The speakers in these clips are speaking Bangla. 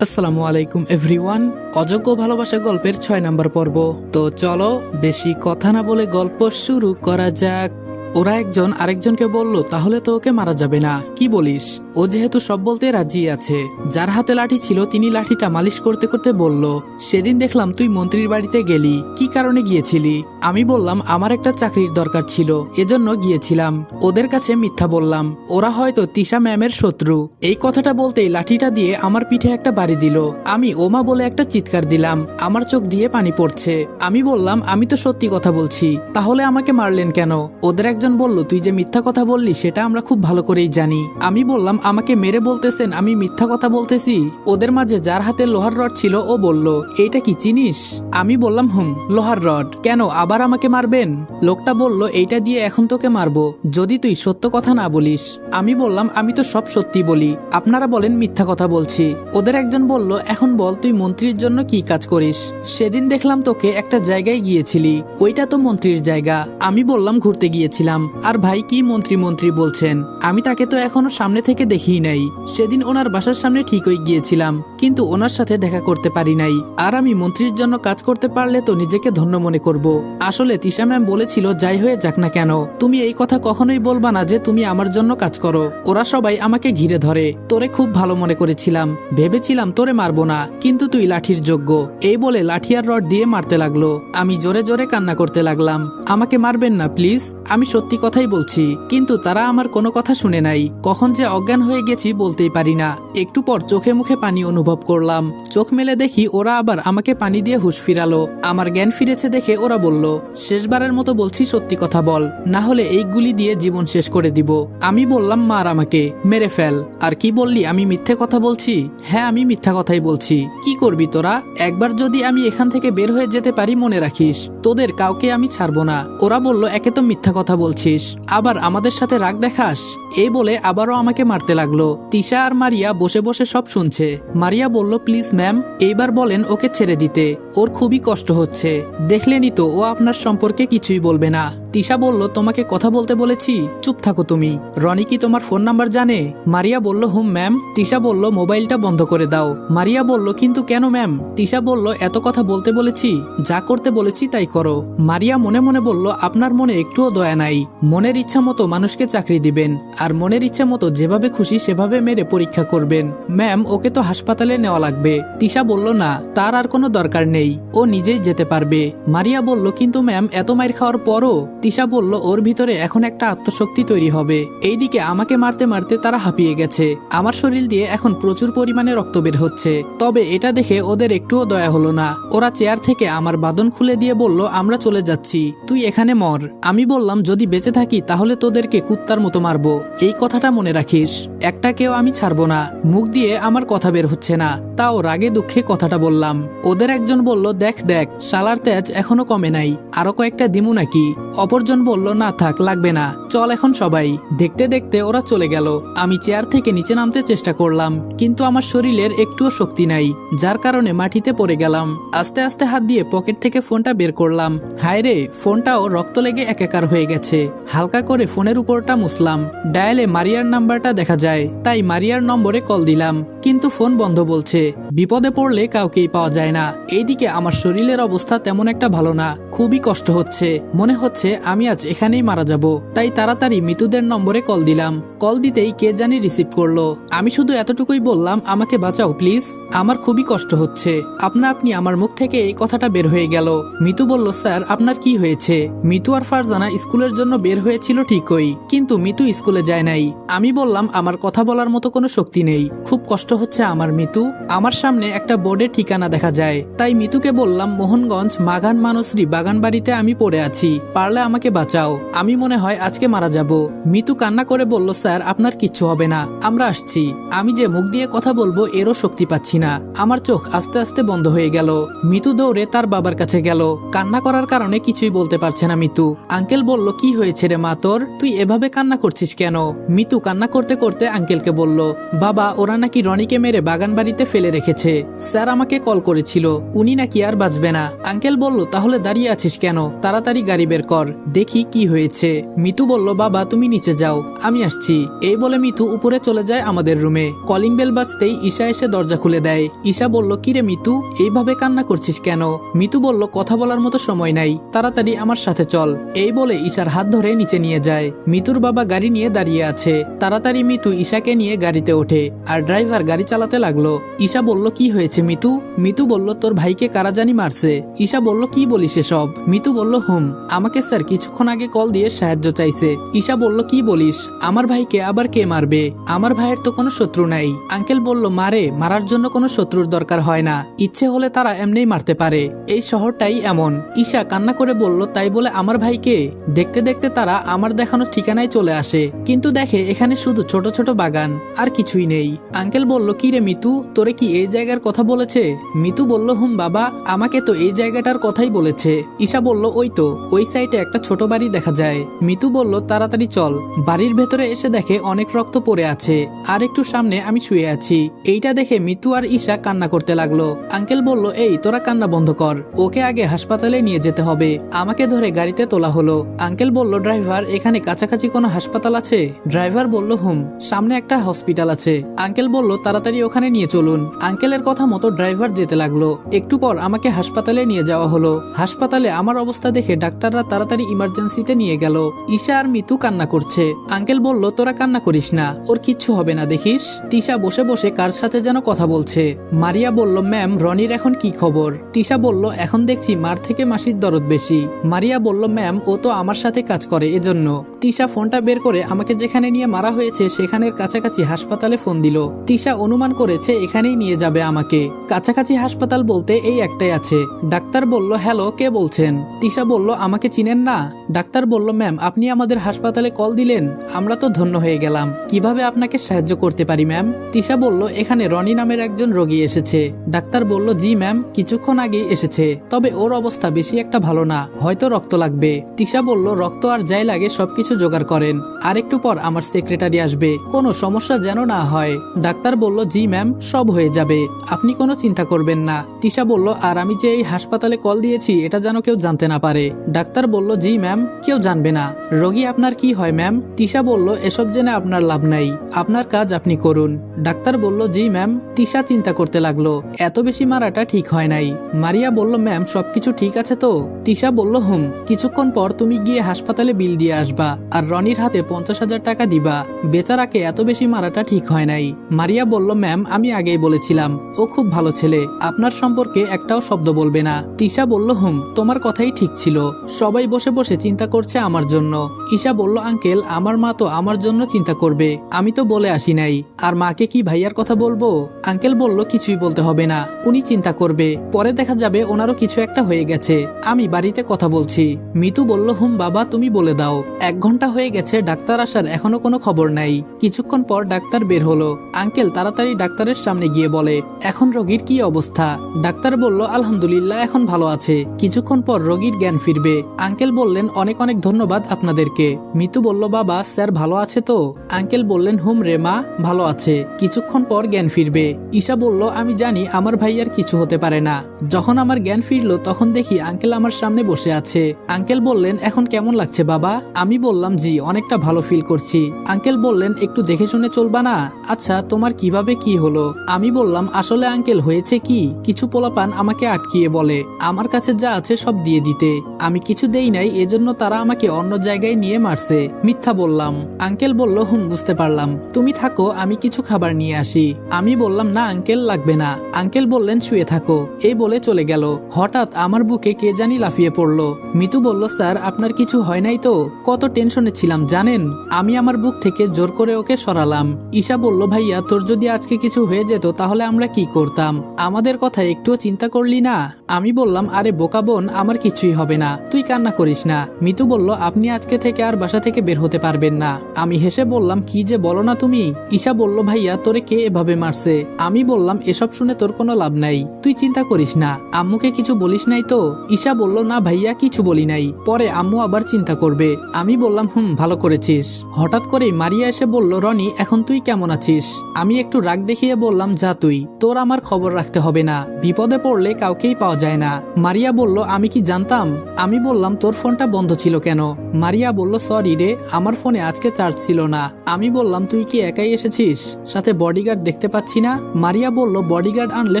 আসসালামু আলাইকুম এভরিওয়ান অযোগ্য ভালোবাসা গল্পের ছয় নম্বর পর্ব। তো চলো, বেশি কথা না বলে গল্প শুরু করা যাক। ওরা একজন আরেকজনকে বলল, তাহলে তো ওকে মারা যাবে না। কি বলিস? ও যেহেতু সব বলতে রাজি আছে। যার হাতে লাঠি ছিল, তিনি লাঠিটা মালিশ করতে করতে বলল, সেদিন দেখলাম তুই মন্ত্রীর বাড়িতে গেলি। কি কারণে গিয়েছিলি? আমি বললাম, আমার একটা চাকরির দরকার ছিল, এজন্য গিয়েছিলাম। ওদের কাছে মিথ্যা বললাম। ওরা হয়তো তিশা ম্যামের শত্রু। এই কথাটা বলতেই লাঠিটা দিয়ে আমার পিঠে একটা বাড়ি দিল। আমি ওমা বলে একটা চিৎকার দিলাম। আমার চোখ দিয়ে পানি পড়ছে। আমি বললাম, আমি তো সত্যি কথা বলছি। তাহলে আমাকে মারলেন কেন? ওদের একজন বলল, তুই যে মিথ্যা কথা বললি, সেটা আমরা খুব ভালো করেই জানি। আমি বললাম, আমাকে মেরে বলতেছেন, আমি মিথ্যা কথা বলতেছি। ওদের মাঝে যার হাতে লোহার রড ছিল, ও বলল, এইটা কি চিনিস? আমি বললাম, হুম, লোহার রড। কেন, আবার আমাকে মারবেন? লোকটা বলল, এইটা দিয়ে এখন তোকে মারবো, যদি তুই সত্য কথা না বলিস। আমি বললাম, আমি তো সব সত্যি বলি, আপনারা বলেন মিথ্যা কথা বলছি। ওদের একজন বলল, এখন বল, তুই মন্ত্রীর জন্য কি কাজ করিস? সেদিন দেখলাম তোকে একটা জায়গায় গিয়েছিলি, ওইটা তো মন্ত্রীর জায়গা। আমি বললাম, ঘুরতে গিয়েছিলাম। আর ভাই কি মন্ত্রী মন্ত্রী বলছেন? আমি তাকে তো এখনও সামনে থেকে দেখিই নাই। সেদিন ওনার বাসার সামনে ঠিকই গিয়েছিলাম, কিন্তু ওনার সাথে দেখা করতে পারি নাই। আর আমি মন্ত্রীর জন্য কাজ করতে পারলে তো নিজেকে ধন্য মনে করব। আসলে তিশা ম্যাম বলেছিল, যাই হয়ে যাক না কেন, তুমি এই কথা কখনোই বলবা না যে তুমি আমার জন্য কাজ করো। ওরা সবাই আমাকে ঘিরে ধরে। তোরে খুব ভালো মনে করেছিলাম। ভেবেছিলাম তোরে মারবো না, কিন্তু তুই লাঠির যোগ্য। এই বলে লাঠি আর রড দিয়ে মারতে লাগল। আমি জোরে জোরে কান্না করতে লাগলাম। আমাকে মারবেন না, প্লিজ। আমি সত্যি কথাই বলছি, কিন্তু তারা আমার কোনো কথা শুনে নাই। কখন যে অজ্ঞান হয়ে গেছি বলতেই পারি না। একটু পর চোখে মুখে পানি অনুভব করলাম। চোখ মেলে দেখি ওরা আবার আমাকে পানি দিয়ে হুঁশ ফিরালো। আমার জ্ঞান ফিরেছে দেখে ওরা বলল, শেষবারের মতো বলছি সত্যি কথা বল। না হলে এই গুলি দিয়ে জীবন শেষ করে দিব। আমি বললাম, মার আমাকে, মেরে ফেল। আর কি বললি, আমি মিথ্যে কথা বলছি? হ্যাঁ আমি মিথ্যা কথাই বলছি। কি করবি তোরা? একবার যদি আমি এখান থেকে বের হয়ে যেতে পারি, মনে রাখিস, তোদের কাউকে আমি ছাড়বো না। ওরা বলল, একে তো মিথ্যা কথা বলছিস, আবার আমাদের সাথে রাগ দেখাস? এই বলে আবারও আমাকে মারতে লাগল। তিশা আর মারিয়া বসে বসে সব শুনছে। মারিয়া বলল, প্লিজ, ম্যাম। এইবার বলেন ওকে ছেড়ে দিতে। ওর খুবই কষ্ট হচ্ছে। দেখলেনি তো, ও আপনার সম্পর্কে কিছুই বলবে না। তিশা বলল, তোমাকে কথা বলতে বলেছি। চুপ থাকো তুমি। রনি কি তোমার ফোন নাম্বার জানে? মারিয়া বলল, হুম, ম্যাম। তিশা বলল, মোবাইলটা বন্ধ করে দাও। মারিয়া বলল, কিন্তু কেন, ম্যাম? তিশা বলল, এত কথা বলতে বলেছি। যা করতে বলেছি তাই করো। মারিয়া মনে মনে বলল, আপনার মনে একটুও দয়া নাই। মনের ইচ্ছা মতো মানুষকে চাকরি দিবেন, আর মনের ইচ্ছা মতো যেভাবে খুশি সেভাবে মেরে পরীক্ষা করবেন। ম্যাম, ওকে তো হাসপাতালে নেওয়া লাগবে। তিশা বলল, না, তার আর কোনো দরকার নেই, ও নিজেই যেতে পারবে। মারিয়া বলল, কিন্তু ম্যাম, এত মাইর খাওয়ার পরও? তিশা বলল, ওর ভিতরে এখন একটা আত্মশক্তি তৈরি হবে। এইদিকে আমাকে মারতে মারতে তারা হাঁপিয়ে গেছে। আমার শরীর দিয়ে এখন প্রচুর পরিমাণে রক্ত বের হচ্ছে। তবে এটা দেখে ওদের একটুও দয়া হলো না। ওরা চেয়ার থেকে আমার বাদন খুলে দিয়ে বলল, আমরা চলে যাচ্ছি, তুই এখানে মর। আমি বললাম, যদি বেঁচে থাকি, তাহলে তোদেরকে কুত্তার মতো মারবো। এই কথাটা মনে রাখিস। একটা কেউ আমি ছাড়বো না। মুখ দিয়ে আমার কথা বের হচ্ছে না। তাও রাগে দুঃখে কথাটা বললাম। ওদের একজন বলল, দেখ দেখ, শালার তেজ এখনও কমে নাই। আরও কয়েকটা দিমু নাকি? অপরজন বলল, না থাক, লাগবে না। চল এখন সবাই। দেখতে দেখতে ওরা চলে গেল। আমি চেয়ার থেকে নিচে নামতে চেষ্টা করলাম, কিন্তু আমার শরীরের একটুও শক্তি নাই, যার কারণে মাটিতে পড়ে গেলাম। আস্তে আস্তে হাত দিয়ে পকেট থেকে ফোনটা বের করলাম। হায় রে ফোনটাও রক্ত লেগে একাকার হয়ে গেছে। হালকা করে ফোনের উপরটা মুসলাম ডায়ালে মারিয়ার নাম্বারটা দেখা যায়, তাই মারিয়ার নম্বরে কল দিলাম। কিন্তু ফোন বন্ধ বলছে। বিপদে পড়লে কাউকেই পাওয়া যায় না। এইদিকে আমার শরীরের অবস্থা তেমন একটা ভালো না। খুবই কষ্ট হচ্ছে। মনে হচ্ছে আমি আজ এখানেই মারা যাব। তাই তাড়াতাড়ি মৃতুদের নম্বরে কল দিলাম। কল দিতেই কে জানি রিসিভ করল। আমি শুধু এতটুকুই বললাম, আমাকে বাঁচাও, প্লিজ। আমার খুবই কষ্ট হচ্ছে। আপনা আপনি আমার মুখ থেকে এই কথাটা বের হয়ে গেল। মিতু বলল, স্যার, আপনার কি হয়েছে? মিতু আর ফারজানা স্কুলের জন্য বের হয়েছিল ঠিকই। কিন্তু মিতু স্কুলে যায় নাই। আমি বললাম, আমার কথা বলার মতো কোনো শক্তি নেই। খুব কষ্ট হচ্ছে আমার মিতু। আমার সামনে একটা বোর্ডে ঠিকানা দেখা যায়। তাই মিতুকে বললাম, মোহনগঞ্জ মাগান মানসরি বাগান বাড়িতে আমি পড়ে আছি। পারলে আমাকে বাঁচাও। আমি মনে হয় আজকে মারা যাব। মিতু কান্না করে বলল, স্যার, আপনার কিচ্ছু হবে না। আমরা আসছি। আমি যে মুখ দিয়ে কথা বলব, এরও শক্তি পাচ্ছি না। আমার চোখ আস্তে আস্তে বন্ধ হয়ে গেল। মিতু দৌড়ে তার বাবার কাছে গেল। কান্না করার কারণে কিছুই বলতে পারছে না মিতু। আঙ্কেল বলল, কি হয়েছে রে মা তোর? তুই এভাবে কান্না করছিস কেন? মিতু কান্না করতে করতে আঙ্কেলকে বলল, বাবা, ওরা নাকি রনি ভাইকে মেরে বাগান বাড়িতে ফেলে রেখেছে। স্যার আমাকে কল করেছিল। উনি নাকি আর বাঁচবে না। আঙ্কেল বলল, তাহলে দাঁড়িয়ে আছিস কেন? তাড়াতাড়ি গাড়ি বের কর। দেখি কি হয়েছে। মিতু বলল, বাবা, তুমি নিচে যাও। আমি আসছি। এই বলে মিতু উপরে চলে যায় আমাদের রুমে। কলিং বেল বাজতেই ঈশা এসে দরজা খুলে দেয়। ঈশা বলল কিরে মিতু, এইভাবে কান্না করছিস কেন? মিতু বলল, কথা বলার মতো সময় নাই। তাড়াতাড়ি আমার সাথে চল। এই বলে ঈশার হাত ধরে নিচে নিয়ে যায়। মিতুর বাবা গাড়ি নিয়ে দাঁড়িয়ে আছে। তাড়াতাড়ি মিতু ঈশাকে নিয়ে গাড়িতে ওঠে। আর ড্রাইভার চালাতে লাগল। ঈশা বলল, কি হয়েছে মিতু? মিতু বলল, তোর ভাইকে কারা জানি মারছে। ঈশা বলল, কি বলিস এসব? মিতু বলল, হুম, আমাকে স্যার কিছুক্ষণ আগে কল দিয়ে সাহায্য চাইছে। ঈশা বলল, কি বলিস? আমার ভাইকে আবার কে মারবে? আমার ভাইয়ের তো কোনো শত্রু নাই। আঙ্কেল বলল, মারে, মারার জন্য কোনো শত্রুর দরকার হয় না। ইচ্ছে হলে তারা এমনিই মারতে পারে। এই শহরটাই এমন। ঈশা কান্না করে বলল, তাই বলে আমার ভাইকে? দেখতে দেখতে তারা আমার দেখানো ঠিকানায় চলে আসে। কিন্তু দেখে এখানে শুধু ছোট ছোট বাগান, আর কিছুই নেই। আঙ্কেল বলল কি রে মিতু, তোরে কি এই জায়গার কথা বলেছে? মিতু বলল, হুম বাবা, আমাকে তো এই জায়গাটার কথাই বলেছে। ঈশা বলল, ওই তো, ওই সাইডে একটা ছোট বাড়ি দেখা যায়। মিতু বলল, তাড়াতাড়ি চল। বাড়ির ভেতরে এসে দেখে অনেক রক্ত পড়ে আছে। আর একটু সামনে আমি শুয়ে আছি। এইটা দেখে মিতু আর ঈশা কান্না করতে লাগল। আঙ্কেল বলল, এই, তোরা কান্না বন্ধ কর। ওকে আগে হাসপাতালে নিয়ে যেতে হবে। আমাকে ধরে গাড়িতে তোলা হলো। আঙ্কেল বলল, ড্রাইভার, এখানে কাছাকাছি কোনো হাসপাতাল আছে? ড্রাইভার বলল, হুম, সামনে একটা হসপিটাল আছে। আঙ্কেল বলল তাড়াতাড়ি ওখানে নিয়ে চলুন। আঙ্কেলের কথা মতো ড্রাইভার যেতে লাগল। একটু পর আমাকে হাসপাতালে নিয়ে যাওয়া হলো। হাসপাতালে আমার অবস্থা দেখে ডাক্তাররা তাড়াতাড়ি ইমার্জেন্সিতে নিয়ে গেল। ঈশা আর মিতু কান্না করছে। আঙ্কেল বলল, তোরা কান্না করিস না। ওর কিচ্ছু হবে না, দেখিস? তিশা বসে বসে কার সাথে যেন কথা বলছে। মারিয়া বলল, ম্যাম, রনির এখন কি খবর? তিশা বলল, এখন দেখছি মার থেকে মাসির দরদ বেশি। মারিয়া বলল, ম্যাম, ও তো আমার সাথে কাজ করে, এজন্য। তিশা ফোনটা বের করে আমাকে যেখানে নিয়ে মারা হয়েছে সেখানের কাছাকাছি হাসপাতালে ফোন দিল। তিশা অনুমান করেছে এখানেই নিয়ে যাবে আমাকে। কাছাকাছি হাসপাতাল বলতে এই একটাই আছে। ডাক্তার বলল, হ্যালো, কে বলছেন? তিশা বলল, আমাকে চিনেন না? ডাক্তার বলল, ম্যাম, আপনি আমাদের হাসপাতালে কল দিলেন। আমরা তো ধন্য হয়ে গেলাম। কীভাবে আপনাকে সাহায্য করতে পারি, ম্যাম? তিশা বলল, এখানে রনি নামের একজন রোগী এসেছে। ডাক্তার বলল, জি, ম্যাম, কিছুক্ষণ আগেই এসেছে। তবে ওর অবস্থা বেশি একটা ভালো না। হয়তো রক্ত লাগবে। তিশা বলল, রক্ত আর যাই লাগে, সবকিছু জোগাড় করেন। আর একটু পর আমার সেক্রেটারি আসবে। কোনো সমস্যা যেন না হয়। ডাক্তার বলল, জি ম্যাম, সব হয়ে যাবে। আপনি কোনো চিন্তা করবেন না। তিশা বলল, আর আমি যে এই হাসপাতালে কল দিয়েছি, এটা যেন কেউ জানতে না পারে। ডাক্তার বলল, জি ম্যাম, কেউ জানবে না। রোগী আপনার কি হয় ম্যাম? তিশা বলল, এসব জেনে আপনার লাভ নাই। আপনার কাজ আপনি করুন। ডাক্তার বলল, জি ম্যাম। তিশা চিন্তা করতে লাগল, এত বেশি মারাটা ঠিক হয় নাই। মারিয়া বলল, ম্যাম, সবকিছু ঠিক আছে তো? তিশা বলল, হুম। কিছুক্ষণ পর তুমি গিয়ে হাসপাতালে বিল দিয়ে আসবা। আর রনির হাতে পঞ্চাশ হাজার টাকা দিবা। বেচারাকে এত বেশি মারাটা ঠিক হয় নাই। মারিয়া বলল, ম্যাম, আমি আগেই বলেছিলাম, ও খুব ভালো ছেলে, আপনার সম্পর্কে একটাও শব্দ বলবে না। তিশা বলল, হুম, তোমার কথাই ঠিক ছিল। সবাই বসে বসে চিন্তা করছে আমার জন্য। ঈশা বলল, আঙ্কেল, আমার মা তো আমার জন্য চিন্তা করবে। আমি তো বলে আসি নাই। আর মাকে কি ভাইয়ার কথা বলব? আঙ্কেল বলল, কিছুই বলতে হবে না। উনি চিন্তা করবে। পরে দেখা যাবে ওনারও কিছু একটা হয়ে গেছে। আমি বাড়িতে কথা বলছি। মিতু বলল, হুম, বাবা, তুমি বলে দাও। এক ঘণ্টা হয়ে গেছে, ডাক্তার আসার এখনও কোনো খবর নাই। কিছুক্ষণ পর ডাক্তার বের হলো। আঙ্কেল তাড়াতাড়ি ডাক্তারের সামনে গিয়ে বলে, এখন রোগীর কি অবস্থা? ডাক্তার বলল, আলহামদুলিল্লাহ, এখন ভালো আছে। কিছুক্ষণ পর রোগীর জ্ঞান ফিরবে। আঙ্কেল বললেন, অনেক অনেক ধন্যবাদ আপনাদেরকে। মিতু বলল, বাবা, স্যার ভালো আছে তো? আঙ্কেল বললেন, হুম রে মা, ভালো আছে। কিছুক্ষণ পর জ্ঞান ফিরবে। ঈশা বলল, আমি জানি, আমার ভাইয়ার কিছু হতে পারে না। যখন আমার জ্ঞান ফিরলো, তখন দেখি আঙ্কেল আমার সামনে বসে আছে। আঙ্কেল বললেন, এখন কেমন লাগছে বাবা? আমি বললাম, জি, অনেকটা ভালো ফিল করছি। আঙ্কেল বললেন, একটু দেখে শুনে চলবা না? আচ্ছা তোমার কীভাবে কি হলো? আমি বললাম, আসলে আঙ্কেল, হয়েছে কি? কিছু পোলাপান আমাকে আটকিয়ে বলে, আমার কাছে যা আছে সব দিয়ে দিতে। আমি কিছু দেই নাই, এজন্য তারা আমাকে অন্য জায়গায় নিয়ে মারছে। মিথ্যা বললাম। আঙ্কেল বলল, হুম, বুঝতে পারলাম। তুমি থাকো, আমি কিছু খাবার নিয়ে আসি। আমি বললাম, না, আঙ্কেল, লাগবে না। আঙ্কেল বললেন, শুয়ে থাকো। এই বলে চলে গেল। হঠাৎ আমার বুকে কে জানি লাফিয়ে পড়ল। মিতু বলল, স্যার, আপনার কিছু হয় নাই তো? কত টেনশনে ছিলাম, জানেন? আমি আমার বুক থেকে জোর করে ওকে সরালাম। ঈশা বলল, ভাইয়া, তোর যদি আজকে কিছু হয়ে যেত, তাহলে আমরা কি করতাম? আমাদের কথা একটুও চিন্তা করলি না? আমি বললাম, আরে, বোকা বোন, আমার কিছুই হবে না। তুই কান্না করিস না। মিতু বলল, আপনি আজকে থেকে আর বাসা থেকে বের হতে পারবেন না। আমি হেসে বললাম, কি যে বলো না তুমি? ঈশা বলল, ভাইয়া, তোরে কে এভাবে মারছে? আমি বললাম, এসব শুনে তোর কোনো লাভ নাই। তুই চিন্তা করিস না। আম্মুকে কিছু বলিস নাই তো? ঈশা বলল, না ভাইয়া, কিছু বলি নাই। পরে আম্মু আবার চিন্তা করবে। আমি বললাম, হুম, ভালো করেছিস। হঠাৎ করেই মারিয়া এসে বলল, রনি, এখন তুই কেমন আছিস? আমি একটু রাগ দেখিয়ে বললাম, যা তুই। তোর আমার খবর রাখতে হবে না। বিপদে পড়লে কাউকেই পাওয়া যায় না। মারিয়া বলল, আমি কি জানতাম? আমি বললাম, তোর ফোনটা বন্ধ ছিল কেন? মারিয়া বলল, সরি রে, আমার ফোনে আজকে চার্জ ছিল না। আমি বললাম, তুই কি একাই এসেছিস? সাথে বডিগার্ড দেখতে পাচ্ছি না? মারিয়া বলল বডিগার্ড আনলে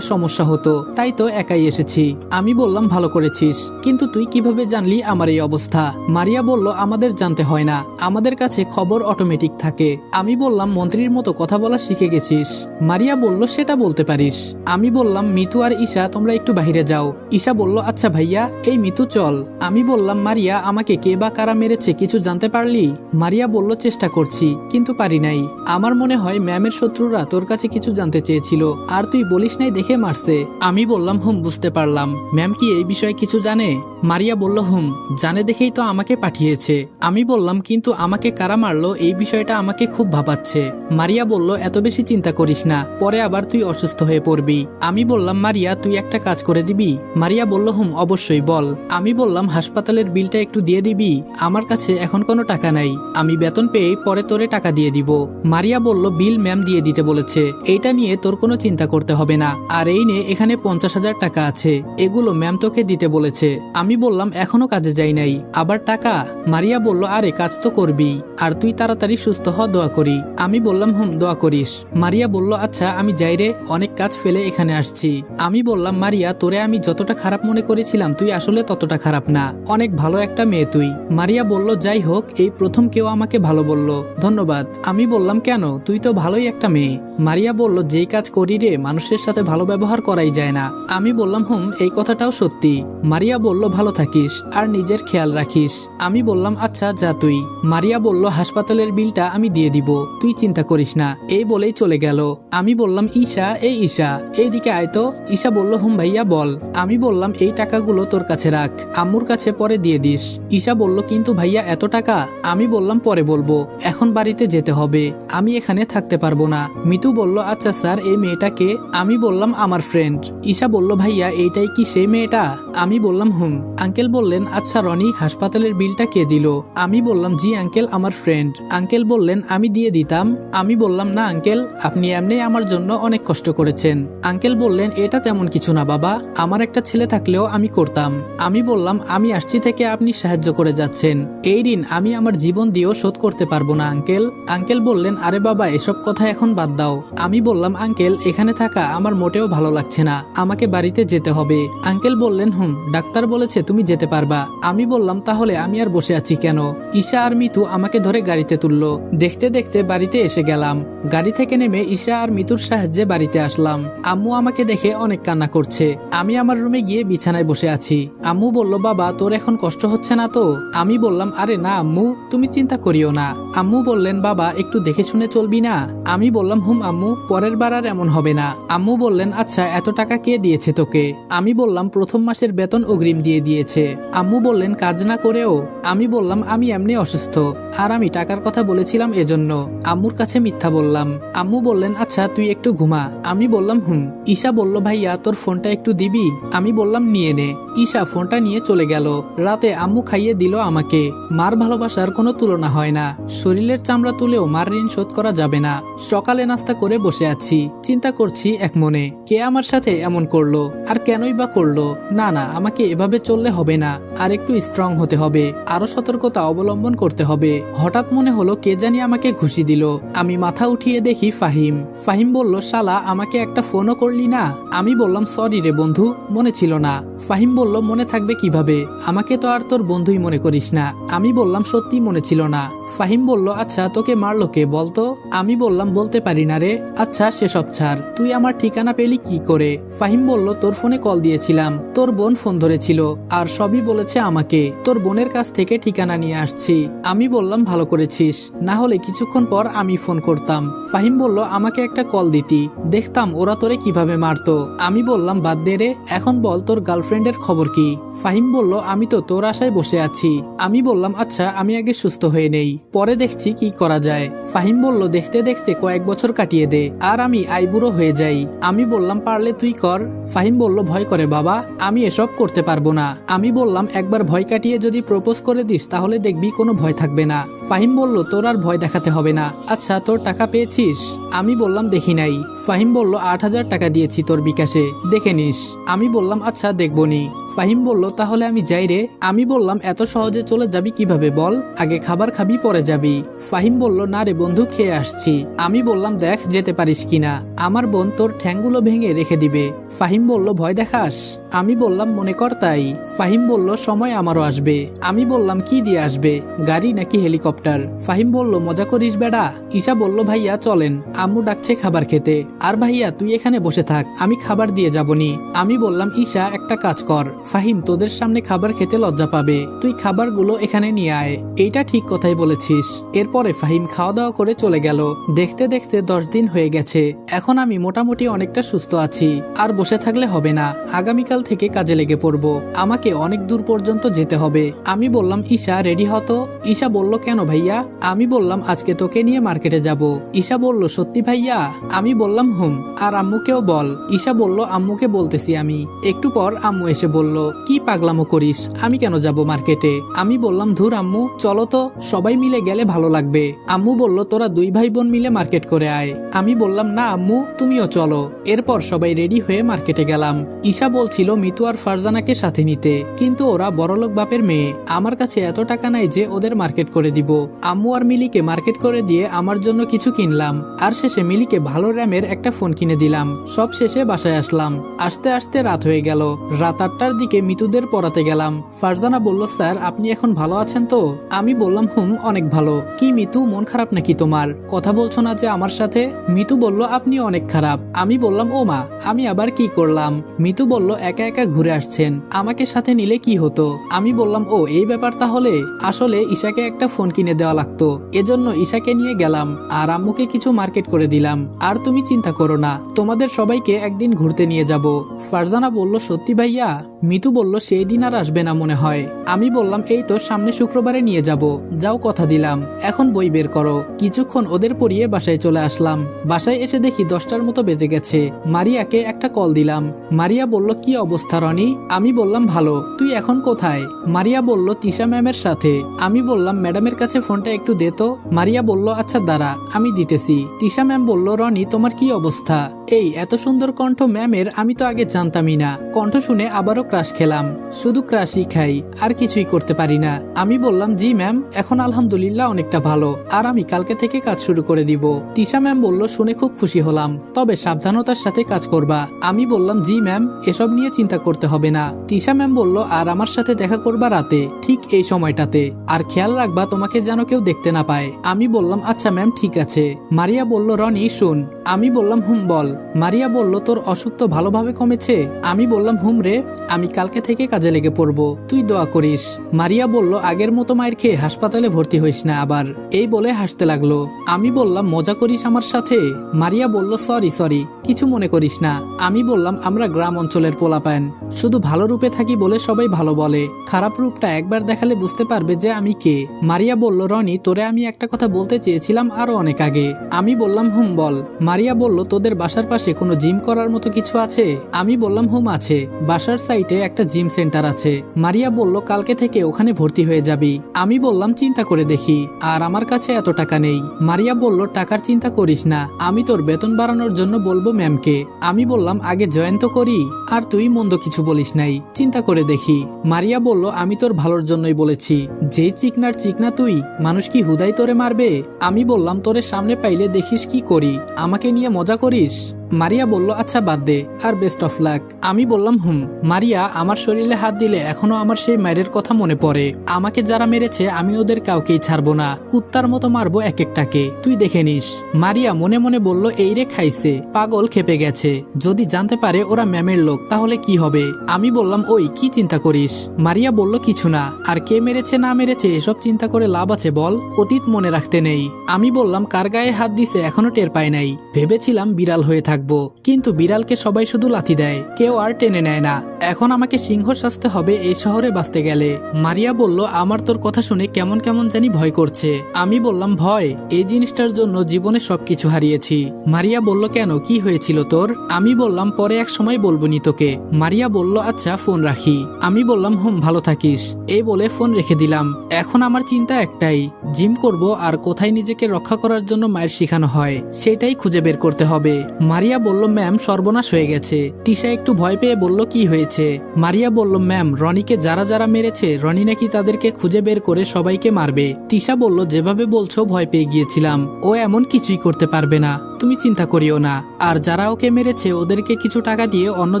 সমস্যা হতো, তাই তো একাই এসেছি। আমি বললাম, ভালো করেছিস, কিন্তু তুই কীভাবে জানলি আমার এই অবস্থা? মারিয়া বলল, আমাদের জানতে হয় না, আমাদের কাছে খবর অটোমেটিক থাকে। আমি বললাম, মন্ত্রীর মতো কথা বলা শিখে গেছিস। মারিয়া বলল, সেটা বলতে পারিস। আমি বললাম, মিতু আর ঈশা, তোমরা একটু বাইরে যাও। ঈশা বলল আচ্ছা ভাইয়া, এই মিতু, চল। আমি বললাম, মারিয়া, আমাকে কে বা কারা মেরেছে, কিছু জানতে পারলি? মারিয়া বলল, চেষ্টা করছি। কিন্তু পারি নাই। আমার মনে হয় ম্যামের শত্রুরা তোর কাছে কিছু জানতে চেয়েছিল, আর তুই বলিস নাই দেখে মারছে। আমি বললাম, হুম, বুঝতে পারলাম। ম্যাম কি এই বিষয়ে কিছু জানে? মারিয়া বলল, হুম, জানে দেখেই তো আমাকে পাঠিয়েছে। আমি বললাম, কিন্তু আমাকে কারা মারলো? এই বিষয়টা আমাকে খুব ভাবাচ্ছে। মারিয়া বলল, এত বেশি চিন্তা করিস না, পরে আবার তুই অসুস্থ হয়ে পড়বি। আমি বললাম, মারিয়া, তুই একটা কাজ করে দিবি? মারিয়া বলল, হুম, অবশ্যই, বল। আমি বললাম, হাসপাতালের বিলটা একটু দিয়ে দিবি? আমার কাছে এখন কোনো টাকা নাই। আমি বেতন পেয়ে পরে তোরে টাকা দিয়ে দিব। মারিয়া বলল, বিল ম্যাম দিয়ে দিতে বলেছে। এইটা নিয়ে তোর কোনো চিন্তা করতে হবে না। আর এই নে, এখানে পঞ্চাশ হাজার টাকা আছে। এগুলো ম্যাম তোকে দিতে বলেছে। আমি বললাম, এখনও কাজে যাই নাই। আবার টাকা? মারিয়া বলল, আরে, কাজ তো করবি। আর তুই তাড়াতাড়ি সুস্থ হ, দোয়া করি। আমি বললাম, হুম, দোয়া করিস। মারিয়া বলল আচ্ছা আমি যাই রে, অনেক কাজ ফেলে এখানে আসছি। আমি বললাম, মারিয়া, তোরে আমি যতটা খারাপ মনে করেছিলাম, তুই আসলে ততটা খারাপ না। অনেক ভালো একটা মেয়ে তুই। মারিয়া বলল, যাই হোক, এই প্রথম কেউ আমাকে ভালো বলল। ধন্যবাদ। আমি বললাম, কেন? তুই তো ভালোই একটা মেয়ে। মারিয়া বলল, যেই কাজ করি রে, মানুষের সাথে ভালো ব্যবহার করাই যায় না। আমি বললাম, হুম, এই কথাটাও সত্যি। মারিয়া বলল, ভালো থাকিস আর নিজের খেয়াল রাখিস। আমি বললাম আচ্ছা যা তুই। মারিয়া বলল, হাসপাতালের বিলটা আমি দিয়ে দিব, তুই চিন্তা করিস না। এই বলেই চলে গেল। আমি বললাম, ঈশা, এই ঈশা। এইদিকে আয় তো। ঈশা বলল, হুম ভাইয়া, বল। আমি বললাম, এই টাকাগুলো তোর কাছে রাখ, আম্মুর কাছে পরে দিয়ে দিস। ঈশা বলল, কিন্তু ভাইয়া, এত টাকা? আমি বললাম, পরে বলব। এখন বাড়িতে যেতে হবে। আমি এখানে থাকতে পারব না। মিতু বলল আচ্ছা স্যার, এই মেয়েটাকে? আমি বললাম, আমার ফ্রেন্ড ঈশা বলল, ভাইয়া, এইটাই কি সেই মেয়েটা? আমি বললাম, হুম। আঙ্কেল বললেন আচ্ছা রনি, হাসপাতালের বিলটা কে দিল? আমি বললাম, জি আঙ্কেল, আমার ফ্রেন্ড আঙ্কেল বললেন, আমি দিয়ে দিতাম। আমি বললাম, না আঙ্কেল, আপনি এমনি আমার জন্য অনেক কষ্ট করেছেন। আঙ্কেল বললেন, এটা তেমন কিছু না বাবা, আমার একটা ছেলে থাকলেও আমি করতাম। আমি বললাম, আমি আসছি থেকে আপনি সাহায্য করে যাচ্ছেন। এই ঋণ আমি আমার জীবন দিয়েও শোধ করতে পারব না, আঙ্কেল। আঙ্কেল বললেন, আরে বাবা, এসব কথা এখন বাদ দাও। আমি বললাম, আঙ্কেল, এখানে থাকা আমার মোটেও ভালো লাগছে না। আমাকে বাড়িতে যেতে হবে। আঙ্কেল বললেন, হুম, ডাক্তার বলেছে তুমি যেতে পারবা। আমি বললাম, তাহলে আমি আর বসে আছি কেন? ঈশা আর মিতু আমাকে ধরে গাড়িতে তুললো। দেখতে দেখতে বাড়িতে এসে গেলাম। গাড়ি থেকে নেমে ঈশা আর মিতুর সাহায্যে বাড়িতে আসলাম। আম্মু আমাকে দেখে অনেক কান্না করছে। আমি আমার রুমে গিয়ে বিছানায় বসে আছি। আম্মু বলল, বাবা, তোর এখন কষ্ট হচ্ছে না তো? আমি বললাম, আরে না আম্মু, তুমি চিন্তা করিও না। আম্মু বললেন বাবা, একটু দেখে শুনে চলবি না? আমি বললাম, হুম, আম্মু, পরের বার আর এমন হবে না। আম্মু বললেন আচ্ছা এত টাকা কে দিয়েছে তোকে? আমি বললাম, প্রথম মাসের বেতন অগ্রিম দিয়ে দিয়েছে। আম্মু বললেন, কাজ না করেও? আমি বললাম, আমি এমনি অসুস্থ। আর আমি টাকার কথা বলেছিলাম এজন্য। আম্মুর কাছে মিথ্যা বললাম। আম্মু বললেন আচ্ছা তুই একটু ঘুমা। আমি বললাম, হুম। ঈশা বলল, ভাইয়া, তোর ফোনটা একটু দিবি? আমি বললাম, নিয়ে নে। ঈশা ফোনটা নিয়ে চলে গেল। রাতে আম্মু খাইয়ে দিল আমাকে। মার ভালোবাসার কোনো তুলনা হয় না। শরীরের চামড়া তুলেও মার ঋণ শোধ করা যাবে না। সকালে নাস্তা করে বসে আছি। চিন্তা করছি এক মনে, কে আমার সাথে এমন করল? আর কেনই বা করল? না না, আমাকে এভাবে চললে হবে না। আর একটু স্ট্রং হতে হবে। আরও সতর্কতা অবলম্বন করতে হবে। হঠাৎ মনে হলো, কে জানি আমাকে ঘুষি দিল। আমি মাথা উঠিয়ে দেখি ফাহিম। ফাহিম বলল, শালা, আমাকে একটা ফোনও করলি না? আমি বললাম সরি রে বন্ধু, মনে ছিল না। ফাহিম বলল, মনে থাকবে কীভাবে? আমাকে তো আর তোর বন্ধুই মনে করিস না। আমি বললাম, সত্যি মনে ছিল না। ফাহিম বলল আচ্ছা তোকে মারলো কে বলতো? আমি বললাম, বলতে পারি না রে। আচ্ছা সেসব ছাড়। তুই আমার ঠিকানা পেলি কি করে? ফাহিম বলল, তোর ফোনে কল দিয়েছিলাম। তোর বোন ফোন ধরেছিল, আর সবই বলেছে আমাকে। তোর বোনের কাছ থেকে ঠিকানা নিয়ে আসছি। আমি বললাম, ভালো করেছিস। না হলে কিছুক্ষণ পর আমি ফোন করতাম। ফাহিম বলল, আমাকে একটা কল দিতি। দেখতাম ওরা তোরে কীভাবে কীভাবে মারতো? আমি বললাম, বাদ দে রে, এখন বল তোর গার্লফ্রেন্ডের খবর কি? ফাহিম বলল, আমি তো তোর আশায় বসে আছি। আমি বললাম আচ্ছা আমি আগে সুস্থ হয়ে নেই, পরে দেখছি কি করা যায়। ফাহিম বলল, দেখতে দেখতে কয়েক বছর কাটিয়ে দে, আর আমি আইবুড়ো হয়ে যাই। আমি বললাম, পারলে তুই কর। ফাহিম বলল, ভয় করে বাবা, আমি এসব করতে পারব না। আমি বললাম, একবার ভয় কাটিয়ে যদি প্রপোজ করে দিস, তাহলে দেখবি কোনো ভয় থাকবে না। ফাহিম বলল, তোর আর ভয় দেখাতে হবে না। আচ্ছা তোর টাকা পেয়েছিস? আমি বললাম, দেখি নাই। ফাহিম বলল, আট হাজার টাকা দিয়েছি তোর বিকাশে। দেখে নিস। আমি বললাম আচ্ছা দেখব নি ফাহিম বলল, তাহলে আমি যাই রে। আমি বললাম, এত সহজে চলে যাবি কীভাবে বল? আগে খাবার খাবি, পরে যাবি। ফাহিম বলল, না রে বন্ধু, খেয়ে আসছি। আমি বললাম, দেখ, যেতে পারিস কিনা। আমার বোন তোর ঠ্যাংগুলো ভেঙে রেখে দিবে। ফাহিম বলল, ভয় দেখাস? আমি বললাম, মনে কর তাই। ফাহিম বলল, সময় আমারও আসবে। আমি বললাম, কি দিয়ে আসবে? গাড়ি নাকি হেলিকপ্টার? ফাহিম বলল, মজা করিস বেডা। ঈশা বলল, ভাইয়া, চলেন। আম্মু ডাকছে খাবার খেতে। আর ভাইয়া, তুই এখানে বসে থাক, আমি খাবার দিয়ে যাবনি। আমি বললাম, ঈশা, একটা কাজ কর। ফাহিম, তোদের সামনে খাবার খেতে লজ্জা পাবে। তুই খাবারগুলো এখানে নিয়ে আয়। এইটা ঠিক কথাই বলেছিস। এরপরে ফাহিম খাওয়া দাওয়া করে চলে গেল। দেখতে দেখতে দশ দিন হয়ে গেছে। এখন আমি মোটামুটি অনেকটা সুস্থ আছি। আর বসে থাকলে হবে না। আগামীকাল থেকে কাজে লেগে পড়ব। আমাকে অনেক দূর পর্যন্ত যেতে হবে। আমি বললাম, ঈশা, রেডি হতো ঈশা বলল, কেন ভাইয়া? আমি বললাম, আজকে তোকে নিয়ে মার্কেটে যাব। ঈশা বলল, সত্যি ভাইয়া? আমি বললাম, হুম। আর আম্মুকেও বল। ঈশা বলল, আম্মুকে বলতেছি আমি। একটু পর আম্মু এসে বলল, কি পাগলামো করিস? আমি কেন যাব মার্কেটে? আমি বললাম, ধুর আম্মু, চলো তো, সবাই মিলে গেলে ভালো লাগবে। আম্মু বলল, তোরা দুই ভাই বোন মিলে মার্কেট করে আয়। আমি বললাম, না আম্মু, তুমিও চলো। এরপর সবাই রেডি হয়ে মার্কেটে গেলাম। ঈশা বলছিল, মিতু আর ফারজানাকে সাথে নিতে। কিন্তু ওরা বড়লোক বাপের মেয়ে। আমার কাছে এত টাকা নাই যে ওদের মার্কেট করে দিব। আম্মু আর মিলিকে মার্কেট করে দিয়ে আমার জন্য কিছু কিনলাম। আর শেষে মিলিকে ভালো র্যামের একটা ফোন কিনে দিলাম। সব শেষে বাসায় আসলাম। আসতে আসতে রাত হয়ে গেল। রাত আটটার দিকে মিতুদের পড়াতে গেলাম। ফারজানা বলল, স্যার, আপনি এখন ভালো আছেন তো? আমি বললাম, হুম, অনেক ভালো। কি মিতু, মন খারাপ নাকি তোমার? কথা বলছো না যে আমার সাথে? মিতু বলল, আপনি অনেক খারাপ। আমি বললাম, ও মা, আমি আবার কি করলাম? মিতু বলল, একা একা ঘুরে আসছেন। আমাকে সাথে নিলে কি হতো? আমি বললাম, ও, এই ব্যাপার তাহলে? আসলে ঈশাকে একটা ফোন কিনে দেওয়া লাগতো। এজন্য ঈশাকে নিয়ে গেলাম। আর আম্মুকে কিছু মার্কেট করে দিলাম। আর তুমি চিন্তা করো না, তোমাদের সবাইকে একদিন ঘুরতে নিয়ে যাব। ফারজানা বলল সত্যি ভাইয়া? মিতু বলল, সেই দিন আর আসবে না মনে হয়। আমি বললাম, এই তো, সামনে শুক্রবারে নিয়ে যাব। যাও কথা দিলাম। এখন বই বের করো। কিছুক্ষণ ওদের পড়িয়ে বাসায় চলে আসলাম। বাসায় এসে দেখি দশটার মতো বেজে গেছে। মারিয়াকে একটা কল দিলাম। মারিয়া বলল, কি অবস্থা রনি? আমি বললাম, ভালো। তুই এখন কোথায়? মারিয়া বলল, তিশা ম্যামের সাথে। আমি বললাম, ম্যাডামের কাছে ফোনটা একটু দে তো। মারিয়া বলল আচ্ছা দাঁড়া, আমি দিতেছি। তিশা ম্যাম বলল, রনি, তোমার কি অবস্থা? এই, এত সুন্দর কণ্ঠ ম্যামের, আমি তো আগে জানতামই না। কণ্ঠ শুনে আবারও ক্রাশ খেলাম, শুধু ক্রাশই খাই, আর কিছুই করতে পারি না। আমি বললাম, জি ম্যাম, এখন আলহামদুলিল্লাহ অনেকটা ভালো, আর আমি কালকে থেকে কাজ শুরু করে দিব। তিশা ম্যাম বলল, শুনে খুব খুশি হলাম, তবে সাবধানতার সাথে কাজ করবা। আমি বললাম, জি ম্যাম, এসব নিয়ে চিন্তা করতে হবে না। তিশা ম্যাম বলল, আর আমার সাথে দেখা করবা রাতে, ঠিক এই সময়টাতে। আর খেয়াল রাখবা, তোমাকে যেন কেউ দেখতে না পায়। আমি বললাম আচ্ছা ম্যাম, ঠিক আছে। মারিয়া বলল, রনি, শুন। আমি বললাম, হুম, বল। মারিয়া বলল, তোর অসুখ তো ভালোভাবে কমেছে? আমি বললাম, হুম রে। আমি কালকে থেকে কাজে লেগে পড়ব, তুই দোয়া করিস। মারিয়া বলল, আগের মতো মায়ের খেয়ে হাসপাতালে ভর্তি হইস না আবার। এই বলে হাসতে লাগল। আমি বললাম, মজা করিস আমার সাথে? মারিয়া বলল, সরি সরি, কিছু মনে করিস না। আমি বললাম, আমরা গ্রাম অঞ্চলের পোলাপান। শুধু ভালো রূপে থাকি বলে সবাই ভালো বলে। খারাপ রূপটা একবার দেখালে বুঝতে পারবে যে আমি কে। মারিয়া বলল, রনি, তোরে আমি একটা কথা বলতে চেয়েছিলাম আরও অনেক আগে। আমি বললাম, হুম, বল। মারিয়া বলল, তোদের বাসার পাশে কোনো জিম করার মতো কিছু আছে? আমি বললাম, হুম, আছে। বাসার সাইটে একটা জিম সেন্টার আছে। মারিয়া বলল, কালকে থেকে ওখানে ভর্তি হয়ে যাবি। আমি বললাম, চিন্তা করে দেখি। আর আমার কাছে এত টাকা নেই। মারিয়া বলল, টাকার চিন্তা করিস না। আমি তোর বেতন বাড়ানোর জন্য বলব ম্যামকে আমি বললাম, আগে জয়েন তো করি, আর তুই মন্দ কিছু বলিস নাই। চিন্তা করে দেখি। মারিয়া বলল, আমি তোর ভালোর জন্যই বলেছি। যে চিকনার চিকনা তুই, মানুষ কি হুদাই তোরে মারবে? আমি বললাম, তোরে সামনে পাইলে দেখিস কি করি। আমাকে নিয়ে মজা করিস? মারিয়া বলল আচ্ছা বাদ দে, আর বেস্ট অফ লাক আমি বললাম, হুম। মারিয়া, আমার শরীরে হাত দিলে এখনও আমার সেই মায়ের কথা মনে পড়ে। আমাকে যারা মেরেছে, আমি ওদের কাউকেই ছাড়বো না। কুত্তার মতো মারবো এক একটাকে তুই দেখে নিস। মারিয়া মনে মনে বলল, এই রে খাইছে, পাগল খেপে গেছে। যদি জানতে পারে ওরা ম্যামের লোক, তাহলে কি হবে? আমি বললাম, ওই, কি চিন্তা করিস? মারিয়া বলল, কিছু না। আর কে মেরেছে, না মেরেছে, এসব চিন্তা করে লাভ আছে বল, অতীত মনে রাখতে নেই। আমি বললাম, কার গায়ে হাত দিছে, এখনও টের পায় নাই। ভেবেছিলাম বিড়াল হয়ে থাকে থাকব কিন্তু বিড়ালকে সবাই শুধু লাথি দেয়। কেউ আর টেনে নেয় না। এখন আমাকে সিংহ সাজতে হবে এই শহরে বাঁচতে গেলে। মারিয়া বলল, আমার তোর কথা শুনে কেমন কেমন জানি ভয় করছে। আমি বললাম, ভয়? এই জিনিসটার জন্য জীবনে সবকিছু হারিয়েছি। মারিয়া বলল, কেন? কি হয়েছিল তোর? আমি বললাম, পরে এক সময় বলব নি তোকে। মারিয়া বলল আচ্ছা ফোন রাখি। আমি বললাম, হুম, ভালো থাকিস। এই বলে ফোন রেখে দিলাম। এখন আমার চিন্তা একটাই, জিম করব আর কোথায় নিজেকে রক্ষা করার জন্য মায়ের শিখানো হয়, সেটাই খুঁজে বের করতে হবে। মারিয়া বলল, ম্যাম, সর্বনাশ হয়ে গেছে। তিশা একটু ভয় পেয়ে বলল, কি হয়েছে? মারিয়া বলল, ম্যাম, রনিকে যারা যারা মেরেছে, রনি নাকি তাদেরকে খুঁজে বের করে সবাইকে মারবে। তিশা বলল, যেভাবে বলছো, ভয় পেয়ে গিয়েছিলাম। ও এমন কিছুই করতে পারবে না। তুমি চিন্তা করিও না। আর যারা ওকে মেরেছে, ওদেরকে কিছু টাকা দিয়ে অন্য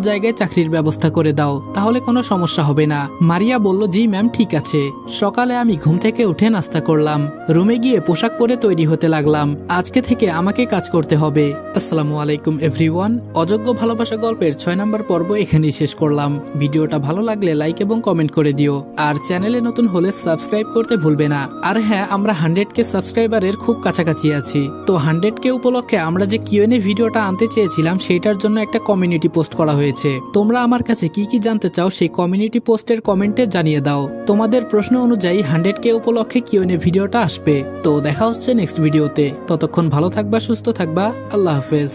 জায়গায় চাকরির ব্যবস্থা করে দাও, তাহলে কোনো সমস্যা হবে না। মারিয়া বলল, জি ম্যাম, ঠিক আছে। সকালে আমি ঘুম থেকে উঠে নাস্তা করলাম। রুমে গিয়ে পোশাক পরে তৈরি হতে লাগলাম। আজকে থেকে আমাকে কাজ করতে হবে। আসসালামু আলাইকুম, এভরিওয়ান। অযোগ্য ভালোবাসা গল্পের ছয় নম্বর পর্ব এখানেই শেষ করলাম। ভিডিওটা ভালো লাগলে লাইক এবং কমেন্ট করে দিও। আর চ্যানেলে নতুন হলে সাবস্ক্রাইব করতে ভুলবে না। আর হ্যাঁ আমরা হান্ড্রেড কে সাবস্ক্রাইবারের খুব কাছাকাছি আছি। তো হান্ড্রেড কে উপলক্ষে আমরা যে কিউএনএ ভিডিওটা আনতে চেয়েছিলাম সেটার জন্য একটা কমিউনিটি পোস্ট করা হয়েছে। তোমরা আমার কাছে কি কি জানতে চাও, সেই কমিউনিটি পোস্টের কমেন্টে জানিয়ে দাও। তোমাদের প্রশ্ন অনুযায়ী হান্ড্রেড কে উপলক্ষে কিউএনএ ভিডিওটা আসবে। তো দেখা হচ্ছে নেক্সট ভিডিওতে ততক্ষণ ভালো থাকবা, সুস্থ থাকবা। আল্লাহ হাফেজ।